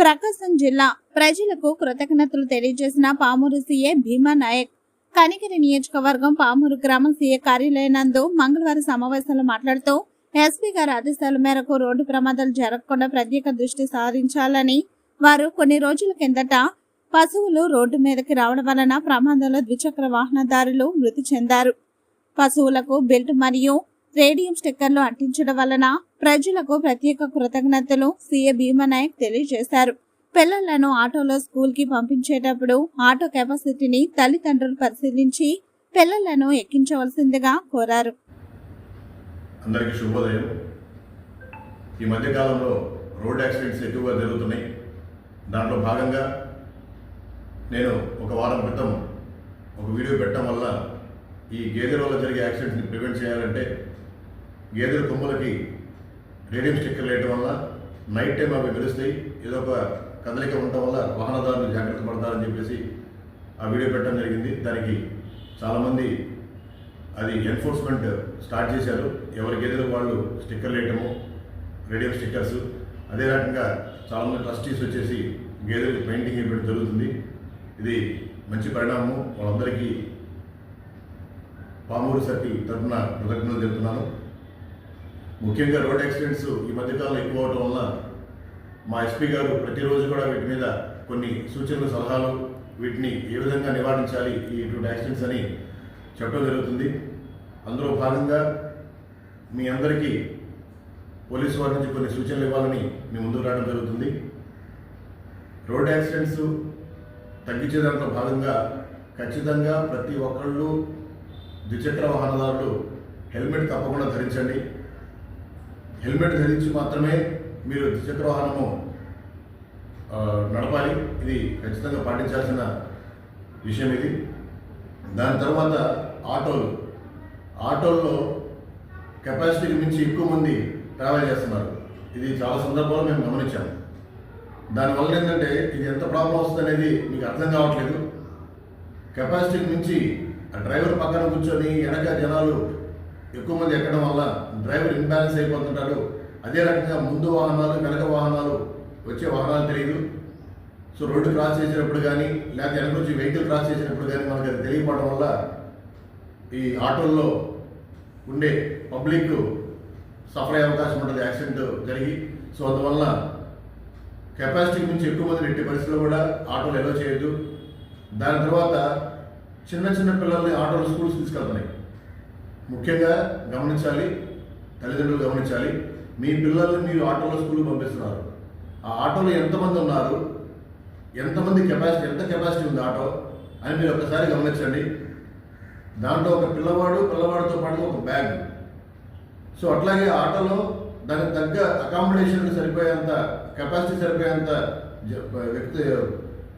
ప్రకాశం జిల్లా ప్రజలకు కృతజ్ఞతలు తెలియజేసిన పామూరు సీఏ భీమా నాయక్. కనికిరి నియోజకవర్గం పామూరు గ్రామ సీఏ కార్యాలయనందు మంగళవారం సమావేశంలో మాట్లాడుతూ ఎస్పీ గారి ఆదేశాల మేరకు రోడ్డు ప్రమాదాలు జరగకుండా ప్రత్యేక దృష్టి సారించాలని వారు కొన్ని రోజుల కిందట పశువులు రోడ్డు మీదకి రావడం వలన ప్రమాదంలో ద్విచక్ర వాహనదారులు మృతి చెందారు. పశువులకు బెల్ట్ మరియు రేడియం స్టిక్కర్లు అంటించడం వలన ప్రజలకు ప్రత్యేక కృతజ్ఞతలు సీఏ భీమనాయక్ తెలియజేశారు. పిల్లలను ఆటోలో స్కూల్కి పంపించేటప్పుడు ఆటో కెపాసిటీని తల్లిదండ్రులు పరిశీలించి పిల్లలను ఎక్కించవలసిందిగా కోరారు. అందరికీ శుభోదయం. ఈ మధ్యకాలంలో రోడ్ యాక్సిడెంట్స్ ఎక్కువగా జరుగుతున్నాయి. దాంట్లో భాగంగా నేను ఒక వారం క్రితం ఒక వీడియో పెట్టడం వల్ల ఈ గేదెల వల్ల జరిగే యాక్సిడెంట్స్ని ప్రివెంట్ చేయాలంటే గేదెల కొమ్ములకి రేడియం స్టిక్కర్ వేయడం వల్ల నైట్ టైం అవి మెరుస్తాయి ఏదో ఒక కదలిక ఉండటం వల్ల వాహనదారులు జాగ్రత్త పడతారని చెప్పేసి ఆ వీడియో పెట్టడం జరిగింది. దానికి చాలామంది అది ఎన్ఫోర్స్మెంట్ స్టార్ట్ చేశారు. ఎవరి గేదెలు వాళ్ళు స్టిక్కర్లు వేయటము రేడియం స్టిక్కర్స్. అదే రకంగా చాలామంది ట్రస్టీస్ వచ్చేసి గేదెలకు పెయింటింగ్ ఇవ్వడం జరుగుతుంది. ఇది మంచి పరిణామం వాళ్ళందరికీ పామూరు సర్టి తరఫున కృతజ్ఞతలు చెప్తున్నాను ముఖ్యంగా రోడ్ యాక్సిడెంట్స్ ఈ మధ్యకాలంలో ఎక్కువ అవడం వల్ల మా ఎస్పీ గారు ప్రతిరోజు కూడా వీటి మీద కొన్ని సూచనలు సలహాలు వీటిని ఏ విధంగా నివారించాలి ఈ ఇటువంటి యాక్సిడెంట్స్ అని చెప్పడం జరుగుతుంది. అందులో భాగంగా మీ అందరికీ పోలీసు వారి నుంచి కొన్ని సూచనలు ఇవ్వాలని మీ ముందుకు రావడం జరుగుతుంది. రోడ్ యాక్సిడెంట్స్ తగ్గించే దాంట్లో భాగంగా ఖచ్చితంగా ప్రతి ఒక్కళ్ళు ద్విచక్ర వాహనదారులు హెల్మెట్ తప్పకుండా ధరించండి. హెల్మెట్ ధరించి మాత్రమే మీరు ద్విచక్ర వాహనము నడపాలి. ఇది ఖచ్చితంగా పాటించాల్సిన విషయం ఇది. దాని తర్వాత ఆటోలు. ఆటోల్లో కెపాసిటీకి మించి ఎక్కువ మంది ట్రావెల్ చేస్తున్నారు. ఇది చాలా సందర్భాల్లో మేము గమనించాము దానివల్ల ఏంటంటే ఇది ఎంత ప్రాబ్లం వస్తుంది అనేది మీకు అర్థం కావట్లేదు. కెపాసిటీకి మించి ఆ డ్రైవర్ పక్కన కూర్చొని వెనక జనాలు ఎక్కువ మంది ఎక్కడం వల్ల డ్రైవర్ ఇన్బ్యాలెన్స్ అయిపోతుంటాడు. అదే రకంగా ముందు వాహనాలు వెనక వాహనాలు వచ్చే వాహనాలు తెలియదు సో రోడ్డు క్రాస్ చేసినప్పుడు కానీ లేకపోతే వెనక నుంచి వెహికల్ క్రాస్ చేసినప్పుడు కానీ మనకు అది తెలియకపోవడం వల్ల ఈ ఆటోల్లో ఉండే పబ్లిక్ సఫర్ అయ్యే అవకాశం ఉంటుంది. యాక్సిడెంట్ జరిగి. సో అందువల్ల కెపాసిటీ నుంచి ఎక్కువ మంది ఎట్టి పరిస్థితుల్లో కూడా ఆటోలు ఎలా చేయొద్దు. దాని తర్వాత చిన్న చిన్న పిల్లల్ని ఆటోలు స్కూల్స్ తీసుకెళ్తున్నాయి. ముఖ్యంగా గమనించాలి తల్లిదండ్రులు గమనించాలి. మీ పిల్లల్ని మీరు ఆటోలో స్కూల్కి పంపిస్తున్నారు. ఆ ఆటోలో ఎంతమంది ఉన్నారు? ఎంతమంది కెపాసిటీ ఎంత కెపాసిటీ ఉంది ఆటో అని మీరు ఒక్కసారి గమనించండి. దాంట్లో ఒక పిల్లవాడు పిల్లవాడితో పాటు ఒక బ్యాగ్. సో అట్లాగే ఆటోలో దానికి తగ్గ అకామిడేషన్ సరిపోయేంత కెపాసిటీ సరిపోయేంత వ్యక్తి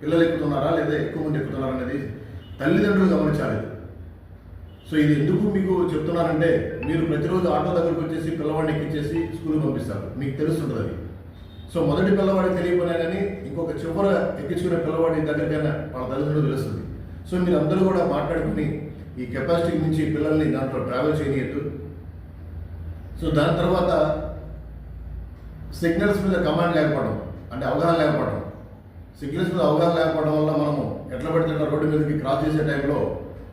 పిల్లలు ఎక్కుతున్నారా లేదా ఎక్కువ మంది ఎక్కుతున్నారా అనేది తల్లిదండ్రులు గమనించాలి. సో ఇది ఎందుకు మీకు చెప్తున్నానంటే మీరు ప్రతిరోజు ఆటో దగ్గరకు వచ్చేసి పిల్లవాడిని ఎక్కించేసి స్కూల్కి పంపిస్తారు. మీకు తెలుస్తుంటుంది అది. సో మొదటి పిల్లవాడికి తెలియకపోయినా కానీ ఇంకొక చివర ఎక్కించుకునే పిల్లవాడి దగ్గరికైనా వాళ్ళ తల్లిదండ్రులు తెలుస్తుంది. సో మీరు అందరూ కూడా మాట్లాడుకుని ఈ కెపాసిటీ నుంచి పిల్లల్ని దాంట్లో ట్రావెల్ చేయనీయద్దు. సో దాని తర్వాత సిగ్నల్స్ మీద కమాండ్ లేకపోవడం అంటే అవగాహన లేకపోవడం. సిగ్నల్స్ మీద అవగాహన లేకపోవడం వల్ల మనము ఎట్లా పడితే అట్లా రోడ్డు మీదకి క్రాస్ చేసే టైంలో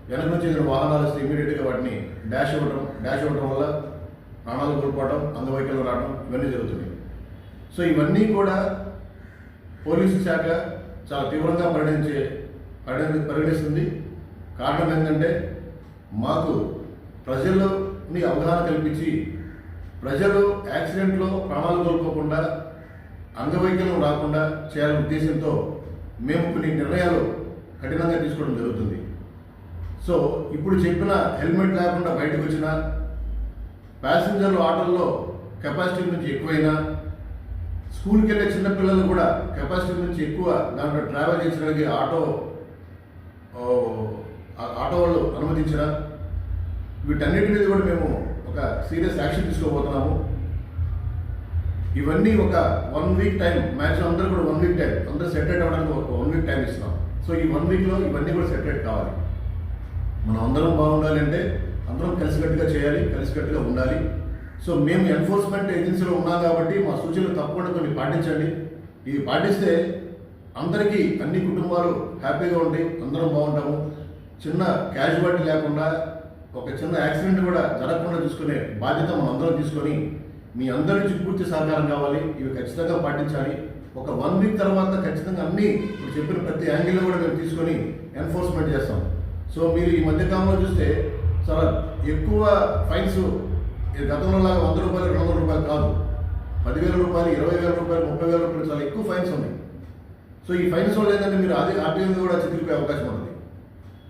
వెనక నుంచి ఏదైనా వాహనాలు వస్తే ఇమీడియట్గా వాటిని డాష్ ఇవ్వడం డాష్ ఇవ్వడం వల్ల ప్రాణాలు కోల్పోవడం అంగవైకల్యం రావడం ఇవన్నీ జరుగుతున్నాయి. సో ఇవన్నీ కూడా పోలీసు శాఖ చాలా తీవ్రంగా పరిగణించే పరిగణి పరిగణిస్తుంది. కారణం ఏంటంటే మాకు ప్రజల్లోని అవగాహన కల్పించి ప్రజలు యాక్సిడెంట్లో ప్రాణాలు కోల్పోకుండా అంగవైకల్యం రాకుండా చేయాలనే ఉద్దేశంతో మేము కొన్ని నిర్ణయాలు కఠినంగా తీసుకోవడం జరుగుతుంది. సో ఇప్పుడు చెప్పిన హెల్మెట్ లేకుండా బయటకు వచ్చిన ప్యాసింజర్లు ఆటోల్లో కెపాసిటీ నుంచి ఎక్కువైనా స్కూల్కి వెళ్ళే చిన్నపిల్లలు కూడా కెపాసిటీ నుంచి ఎక్కువ దాంట్లో ట్రావెల్ చేసడానికి ఆటో ఆ- ఆటో వాళ్ళు అనుమతించిన వీటన్నిటి మీద కూడా మేము ఒక సీరియస్ యాక్షన్ తీసుకోబోతున్నాము. ఇవన్నీ ఒక వన్ వీక్ టైం మ్యాక్సిమం అందరూ కూడా వన్ వీక్ టైం అందరూ సెటరేట్ అవ్వడానికి ఒక వన్ వీక్ టైం ఇస్తున్నాం. సో ఈ వన్ వీక్లో ఇవన్నీ కూడా సెటరేట్ కావాలి. మనం అందరం బాగుండాలి అంటే అందరం కలిసికట్టుగా చేయాలి కలిసికట్టుగా ఉండాలి. సో మేము ఎన్ఫోర్స్మెంట్ ఏజెన్సీలో ఉన్నాం కాబట్టి మా సూచనలు తప్పకుండా కొన్ని పాటించండి. ఇది పాటిస్తే అందరికీ అన్ని కుటుంబాలు హ్యాపీగా ఉంటాయి అందరం బాగుంటాము. చిన్న క్యాజువాలిటీ లేకుండా ఒక చిన్న యాక్సిడెంట్ కూడా జరగకుండా చూసుకునే బాధ్యత మనం అందరం తీసుకొని మీ అందరి నుంచి పూర్తి సహకారం కావాలి. ఇవి ఖచ్చితంగా పాటించాలి. ఒక వన్ వీక్ తర్వాత ఖచ్చితంగా అన్ని ఇప్పుడు చెప్పిన ప్రతి యాంగిల్లో కూడా మేము తీసుకొని ఎన్ఫోర్స్మెంట్ చేస్తాం. సో మీరు ఈ మధ్య కాలంలో చూస్తే చాలా ఎక్కువ ఫైన్స్ గతంలో లాగా వంద రూపాయలు రెండు వందల రూపాయలు కాదు. పదివేల రూపాయలు ఇరవై వేల రూపాయలు ముప్పై వేల రూపాయలు చాలా ఎక్కువ ఫైన్స్ ఉన్నాయి. సో ఈ ఫైన్స్ వల్ల ఏంటంటే మీరు అదే ఆర్టీఎం కూడా చితికిపోయే అవకాశం ఉంటుంది.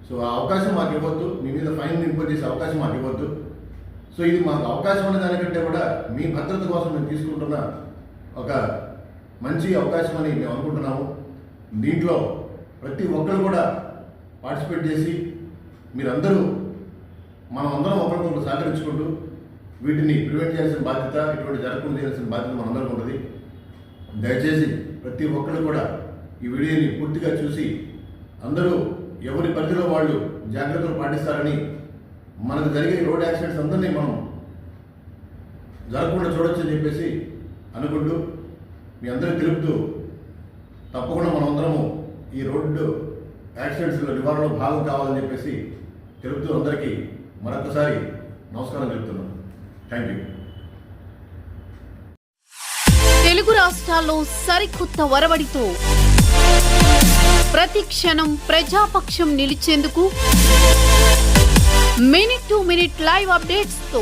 సో ఆ అవకాశం మాకు ఇవ్వద్దు. మీ మీద ఫైన్ ఇంపోజ్ చేసే అవకాశం మాకు ఇవ్వద్దు. సో ఇది మాకు అవకాశం ఉన్న దానికంటే కూడా మీ భద్రత కోసం మేము తీసుకుంటున్న ఒక మంచి అవకాశం అని మేము అనుకుంటున్నాము. దీంట్లో ప్రతి ఒక్కరు కూడా పార్టిసిపేట్ చేసి మీరందరూ మనం అందరం ఒకరికొకరు సహకరించుకుంటూ వీటిని ప్రివెంట్ చేయాల్సిన బాధ్యత ఇటువంటి జరగకుండా చేయాల్సిన బాధ్యత మనందరికీ ఉంటుంది. దయచేసి ప్రతి ఒక్కరు కూడా ఈ వీడియోని పూర్తిగా చూసి అందరూ ఎవరి పరిధిలో వాళ్ళు జాగ్రత్తలు పాటిస్తారని మనకు జరిగే రోడ్ యాక్సిడెంట్స్ అందరినీ మనం జరగకుండా చూడొచ్చు అని చెప్పేసి అనుకుంటూ మీ అందరికీ తెలుపుతూ తప్పకుండా మనం అందరము ఈ రోడ్డు యాక్సిడెంట్స్లో నివారణలో భాగం కావాలని చెప్పేసి తెలుపుతూ అందరికీ మరొకసారి నమస్కారం చెప్తున్నాను థ్యాంక్ యూ తెలుగు రాష్ట్రాల్లో సరికొత్త వరవడితో ప్రతి క్షణం ప్రజాపక్షం నిలిచేందుకు మినిట్ టు మినిట్ లైవ్ అప్డేట్స్తో